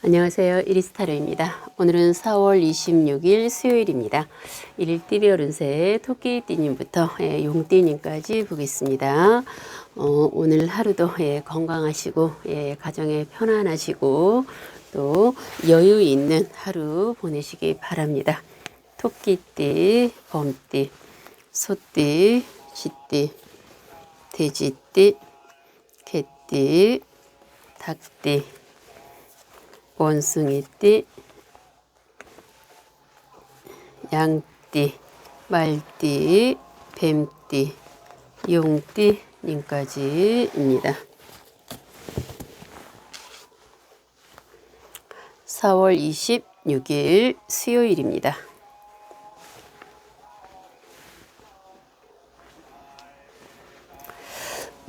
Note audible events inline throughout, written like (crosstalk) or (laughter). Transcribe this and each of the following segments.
안녕하세요. 이리스타로입니다. 오늘은 4월 26일 수요일입니다. 일일띠별 운세 토끼띠님부터 예, 용띠님까지 보겠습니다. 어, 오늘 하루도 예, 건강하시고 예, 가정에 편안하시고 또 여유 있는 하루 보내시기 바랍니다. 토끼띠, 범띠, 소띠, 쥐띠, 돼지띠, 개띠, 닭띠, 원숭이띠, 양띠, 말띠, 뱀띠, 용띠님까지입니다. 4월 26일 수요일입니다.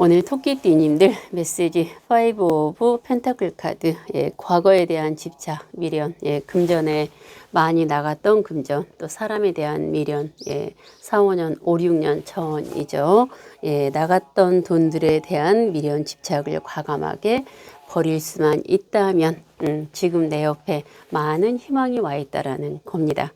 오늘 토끼띠님들 (laughs) 메시지 5 오브 펜타클 카드 예, 과거에 대한 집착 미련 예, 금전에 많이 나갔던 금전 또 사람에 대한 미련 예, 4, 5년 5, 6년 전이죠 예, 나갔던 돈들에 대한 미련 집착을 과감하게 버릴 수만 있다면 음, 지금 내 옆에 많은 희망이 와 있다라는 겁니다.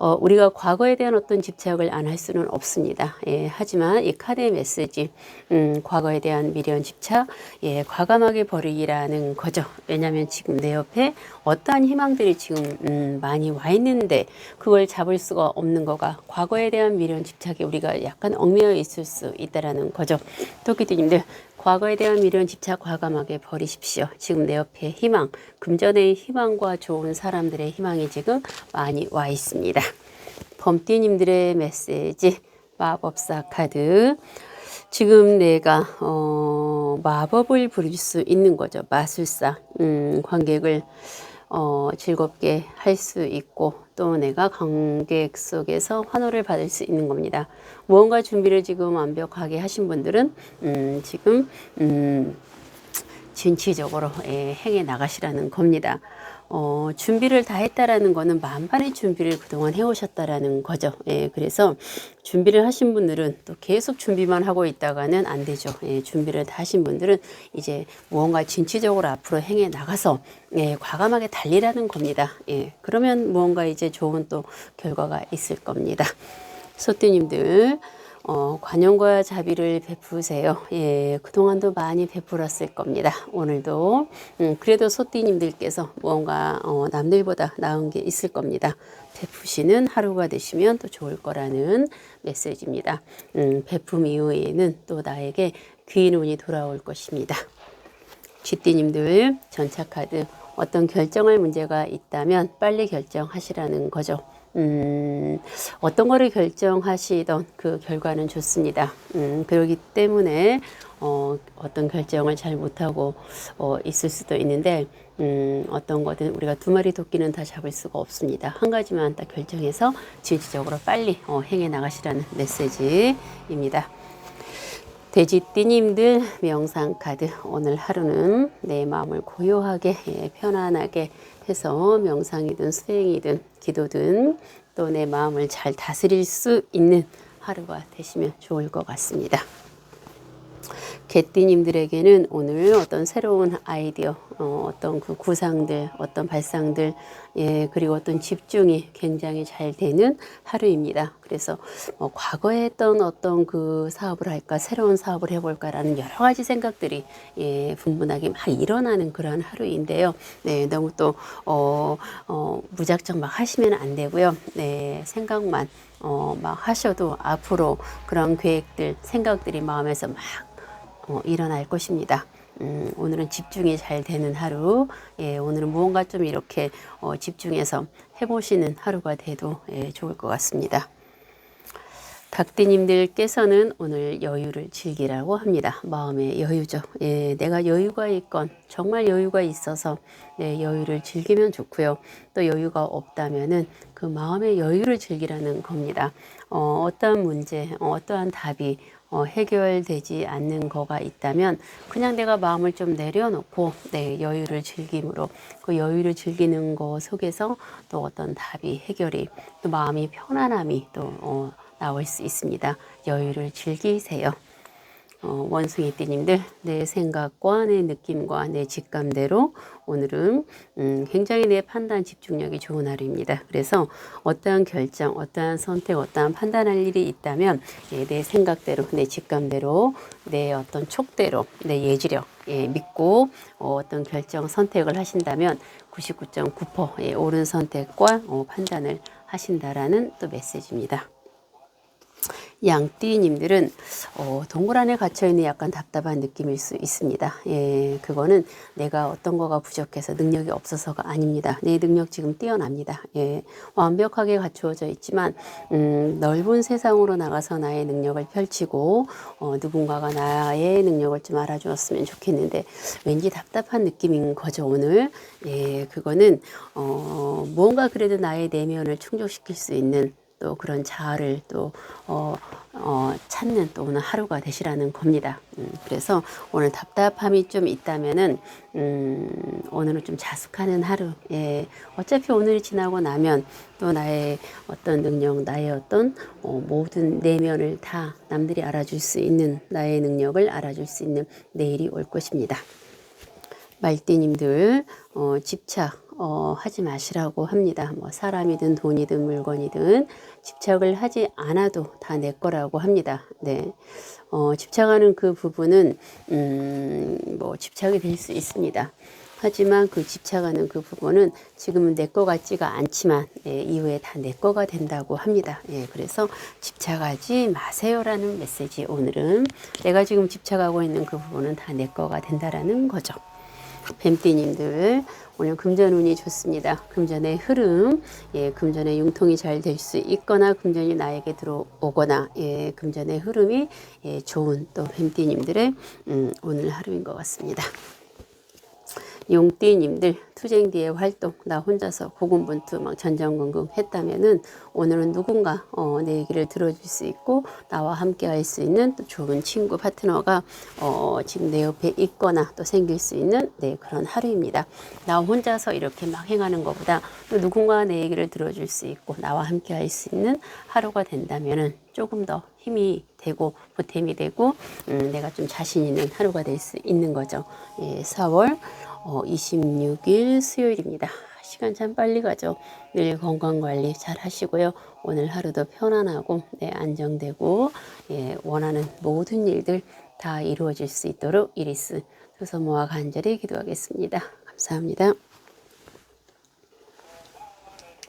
어, 우리가 과거에 대한 어떤 집착을 안 할 수는 없습니다. 예, 하지만 이 카드의 메시지, 음, 과거에 대한 미련 집착, 예, 과감하게 버리기라는 거죠. 왜냐하면 지금 내 옆에 어떠한 희망들이 지금 음, 많이 와 있는데 그걸 잡을 수가 없는 거가 과거에 대한 미련 집착에 우리가 약간 얽매여 있을 수 있다라는 거죠. 토끼띠님들 과거에 대한 미련 집착 과감하게 버리십시오. 지금 내 옆에 희망, 금전의 희망과 좋은 사람들의 희망이 지금 많이 와 있습니다. 범띠님들의 메시지 마법사 카드 지금 내가 어, 마법을 부릴 수 있는 거죠. 마술사 음, 관객을 어, 즐겁게 할 수 있고 또 내가 관객 속에서 환호를 받을 수 있는 겁니다. 무언가 준비를 지금 완벽하게 하신 분들은 음, 지금 음, 진취적으로 예, 행해 나가시라는 겁니다. 어, 준비를 다 했다라는 거는 만반의 준비를 그동안 해오셨다라는 거죠. 예, 그래서 준비를 하신 분들은 또 계속 준비만 하고 있다가는 안 되죠. 예, 준비를 다 하신 분들은 이제 무언가 진취적으로 앞으로 행해 나가서 예, 과감하게 달리라는 겁니다. 예, 그러면 무언가 이제 좋은 또 결과가 있을 겁니다. 소띠님들 어, 관용과 자비를 베푸세요. 예, 그동안도 많이 베풀었을 겁니다. 오늘도. 음, 그래도 소띠님들께서 무언가 어, 남들보다 나은 게 있을 겁니다. 베푸시는 하루가 되시면 또 좋을 거라는 메시지입니다. 음, 베품 이후에는 또 나에게 귀인 운이 돌아올 것입니다. 쥐띠님들 전차카드 어떤 결정할 문제가 있다면 빨리 결정하시라는 거죠. 음, 어떤 거를 결정하시던 그 결과는 좋습니다. 음, 그렇기 때문에 어, 어떤 결정을 잘 못하고 어, 있을 수도 있는데 음, 어떤 거든 우리가 두 마리 토끼는 다 잡을 수가 없습니다. 한 가지만 딱 결정해서 지지적으로 빨리 어, 행해 나가시라는 메시지입니다. 돼지띠님들 명상 카드 오늘 하루는 내 마음을 고요하게 예, 편안하게 해서 명상이든 수행이든 기도든 또 내 마음을 잘 다스릴 수 있는 하루가 되시면 좋을 것 같습니다. 개띠님들에게는 오늘 어떤 새로운 아이디어, 어, 떤그 구상들, 어떤 발상들, 예, 그리고 어떤 집중이 굉장히 잘 되는 하루입니다. 그래서 뭐 과거에 했던 어떤 그 사업을 할까, 새로운 사업을 해볼까라는 여러 가지 생각들이 예, 분분하게 막 일어나는 그런 하루인데요. 네, 너무 또, 어, 어, 무작정 막 하시면 안 되고요. 네, 생각만 어, 막 하셔도 앞으로 그런 계획들, 생각들이 마음에서 막 어, 일어날 것입니다. 음, 오늘은 집중이 잘 되는 하루, 예, 오늘은 무언가 좀 이렇게 어, 집중해서 해보시는 하루가 돼도 예, 좋을 것 같습니다. 닭띠님들께서는 오늘 여유를 즐기라고 합니다. 마음의 여유죠. 예, 내가 여유가 있건 정말 여유가 있어서 네, 여유를 즐기면 좋고요. 또 여유가 없다면은 그 마음의 여유를 즐기라는 겁니다. 어, 어떠한 문제, 어, 어떠한 답이 어, 해결되지 않는 거가 있다면 그냥 내가 마음을 좀 내려놓고 네, 여유를 즐김으로 그 여유를 즐기는 거 속에서 또 어떤 답이 해결이 또 마음이 편안함이 또 어, 나올 수 있습니다. 여유를 즐기세요. 어, 원숭이 띠님들 내 생각과 내 느낌과 내 직감대로 오늘은 음, 굉장히 내 판단 집중력이 좋은 하루입니다. 그래서 어떠한 결정, 어떠한 선택, 어떠한 판단할 일이 있다면 예, 내 생각대로, 내 직감대로, 내 어떤 촉대로, 내 예지력 예, 믿고 어, 어떤 결정, 선택을 하신다면 99.9% 예, 옳은 선택과 어, 판단을 하신다라는 또 메시지입니다. 양띠님들은 어, 동굴 안에 갇혀 있는 약간 답답한 느낌일 수 있습니다. 예, 그거는 내가 어떤 거가 부족해서 능력이 없어서가 아닙니다. 내 능력 지금 뛰어납니다. 예, 완벽하게 갖추어져 있지만 음, 넓은 세상으로 나가서 나의 능력을 펼치고 어, 누군가가 나의 능력을 좀 알아주었으면 좋겠는데 왠지 답답한 느낌인 거죠 오늘. 예, 그거는 어, 무언가 그래도 나의 내면을 충족시킬 수 있는 또 그런 자아를 또 어, 어, 찾는 또 오늘 하루가 되시라는 겁니다. 음, 그래서 오늘 답답함이 좀 있다면은 음, 오늘은 좀 자숙하는 하루. 예, 어차피 오늘이 지나고 나면 또 나의 어떤 능력, 나의 어떤 어, 모든 내면을 다 남들이 알아줄 수 있는 나의 능력을 알아줄 수 있는 내일이 올 것입니다. 말띠님들 어, 집착 어, 하지 마시라고 합니다. 뭐 사람이든 돈이든 물건이든 집착을 하지 않아도 다 내 거라고 합니다. 네, 어, 집착하는 그 부분은 음, 뭐 집착이 될 수 있습니다. 하지만 그 집착하는 그 부분은 지금은 내 거 같지가 않지만 예, 이후에 다 내 거가 된다고 합니다. 예, 그래서 집착하지 마세요라는 메시지 오늘은 내가 지금 집착하고 있는 그 부분은 다 내 거가 된다라는 거죠. 뱀띠님들 오늘 금전 운이 좋습니다. 금전의 흐름, 예, 금전의 융통이 잘 될 수 있거나 금전이 나에게 들어오거나 예, 금전의 흐름이 예, 좋은 또 뱀띠님들의 음, 오늘 하루인 것 같습니다. 용띠님들 투쟁디의 활동 나 혼자서 고군분투 막 전전긍긍 했다면은 오늘은 누군가 어, 내 얘기를 들어줄 수 있고 나와 함께 할 수 있는 또 좋은 친구 파트너가 어, 지금 내 옆에 있거나 또 생길 수 있는 네, 그런 하루입니다. 나 혼자서 이렇게 막 행하는 것보다 또 누군가 내 얘기를 들어줄 수 있고 나와 함께 할 수 있는 하루가 된다면은 조금 더 힘이 되고 보탬이 되고 음, 내가 좀 자신 있는 하루가 될 수 있는 거죠. 예, 4월 어, 26일 수요일입니다. 시간 참 빨리 가죠. 늘 건강 관리 잘 하시고요. 오늘 하루도 편안하고 네, 안정되고 예, 원하는 모든 일들 다 이루어질 수 있도록 이리스 소서모와 간절히 기도하겠습니다. 감사합니다.